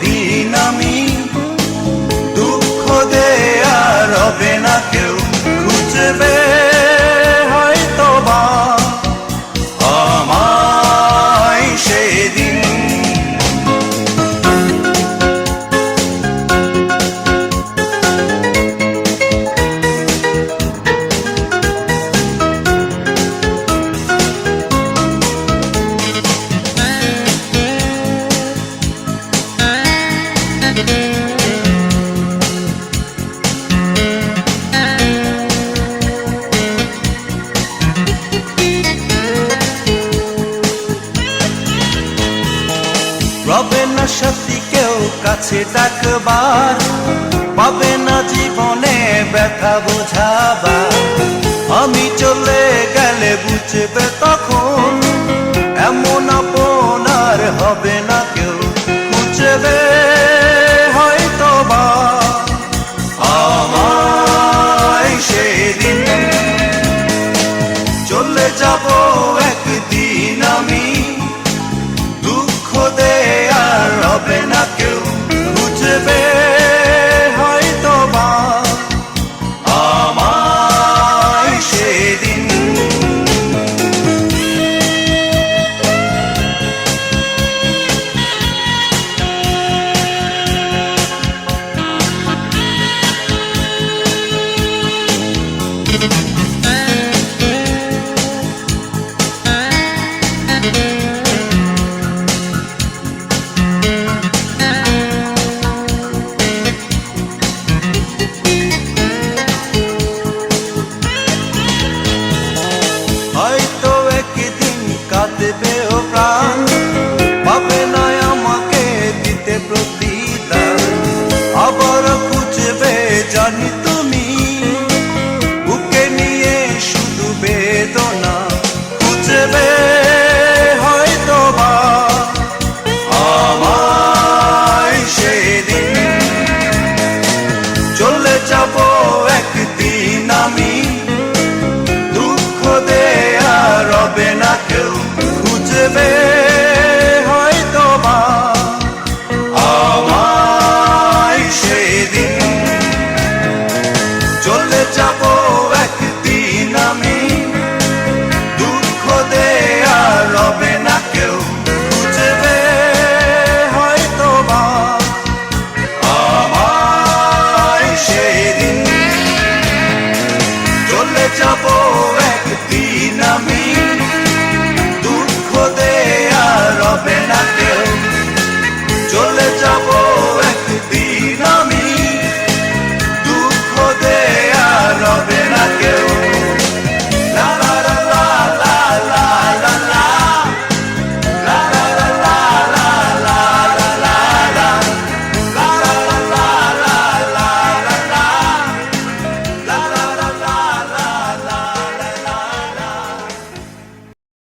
que কাছে ডাকবার পাবে না জীবনে ব্যথা বোঝাবার। আমি চলে গেলে বুঝবে তখন